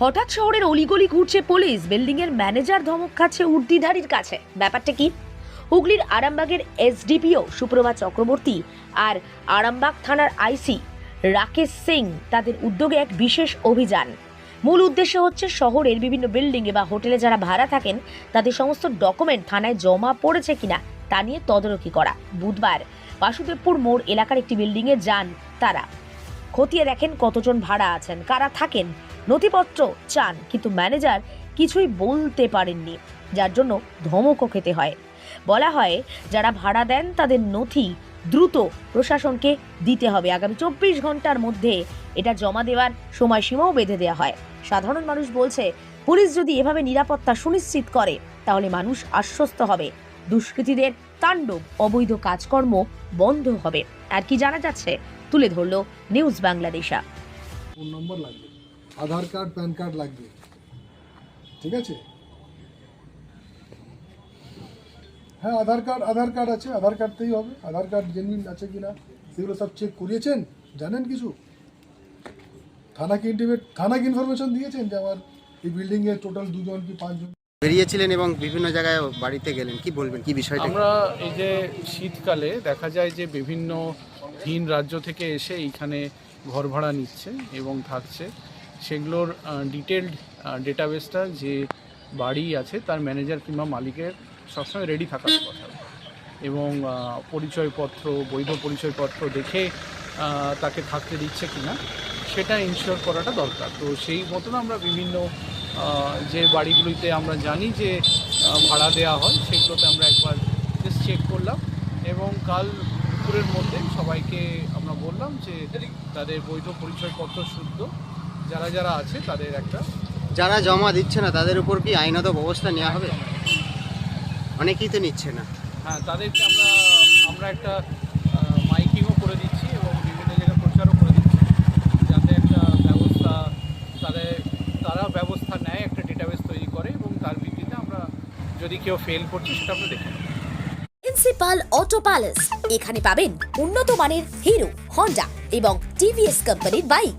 হঠাৎ শহরের অলিগলি ঘুরছে পুলিশ। বিল্ডিং এর ম্যানেজার ধমক খাচ্ছে উর্দিধারীর কাছে। ব্যাপারটা কি? হুগলির আরামবাগের এসডিপিও সুপ্রভা চক্রবর্তী আর আরামবাগ থানার আইসি রাকেশ সিং তাদের উদ্যোগে এক বিশেষ অভিযান। মূল উদ্দেশ্য হচ্ছে শহরের বিভিন্ন বিল্ডিংয়ে বা হোটেলে যারা ভাড়া থাকেন, তাদের সমস্ত ডকুমেন্ট থানায় জমা পড়েছে কিনা তা নিয়ে তদারকি করা। বুধবার বাসুদেবপুর মোড় এলাকার একটি বিল্ডিংয়ে যান তারা। খতিয়ে দেখেন কতজন ভাড়া আছেন, কারা থাকেন নথিপত্র চান, কিন্তু ম্যানেজার কিছুই বলতে পারেননি, যার জন্য ধমকও খেতে হয়। বলা হয়, যারা ভাড়া দেন তাদের নথি দ্রুত প্রশাসনকে দিতে হবে। আগামী চব্বিশ ঘণ্টার মধ্যে এটা জমা দেওয়ার সময়সীমাও বেঁধে দেওয়া হয়। সাধারণ মানুষ বলছে, পুলিশ যদি এভাবে নিরাপত্তা সুনিশ্চিত করে, তাহলে মানুষ আশ্বস্ত হবে। দুষ্কৃতীদের তাণ্ডব, অবৈধ কাজকর্ম বন্ধ হবে। আর কি জানা যাচ্ছে, তুলে ধরলো নিউজ বাংলাদেশা ফোন নম্বর লাগবে। আধার কার্ড প্যান কার্ড লাগবে। ঠিক আছে? হ্যাঁ আধার কার্ড আধার কার্ড আছে আধার কার্ডতেই হবে। আধার কার্ড জেনুইন আছে কিনা সেগুলো সব চেক করিয়েছেন? জানেন কিছু? থানাকে ইন্টিমেট থানাকে ইনফরমেশন দিয়েছেন যে আমার এই বিল্ডিংয়ে টোটাল দুজন কি পাঁচজন? বেরিয়েছিলেন এবং বিভিন্ন জায়গায় বাড়িতে গেলেন। কি বলবেন কি বিষয়টা? কি? আমরা এই যে শীতকালে দেখা যায় যে বিভিন্ন ভিন রাজ্য থেকে এসে এইখানে ঘর ভাড়া নিচ্ছে এবং থাকছে। সেগুলোর ডিটেলড ডেটাবেসটা যে বাড়ি আছে তার ম্যানেজার কিংবা মালিকের সবসময় রেডি থাকার কথা। এবং পরিচয়পত্র, বৈধ পরিচয়পত্র দেখে তাকে থাকতে দিচ্ছে কিনা, সেটা ইনশিওর করাটা দরকার। তো সেই মতন আমরা বিভিন্ন যে বাড়িগুলিতে আমরা জানি যে ভাড়া দেওয়া হয়, সেগুলোতে আমরা একবার জাস্ট চেক করলাম এবং কাল দুপুরের মধ্যে সবাইকে আমরা বললাম যে তাদের বৈধ পরিচয়পত্র শুদ্ধ যারা যারা আছে তাদের একটা যারা জমা দিচ্ছে না তাদের উপর কি আইনত ব্যবস্থা নেওয়া হবে? অনেকেই তো নিচ্ছে না। হ্যাঁ তাদেরকে আমরা আমরা একটা মাইকিংও করে দিচ্ছি এবং বিভিন্ন জায়গায় প্রচারও করে দিচ্ছি। যাতে একটা ব্যবস্থা তাদের তারা ব্যবস্থা নেয় একটা ডেটাবেস তৈরি করে এবং তার ভিত্তিতে আমরা যদি কেউ ফেল করছে সেটা আমরা দেখে নেব। প্রিন্সিপাল অটো প্যালেস এখানে পাবেন উন্নত মানের হিরো হন্ডা এবং টিভিএস কোম্পানির বাইক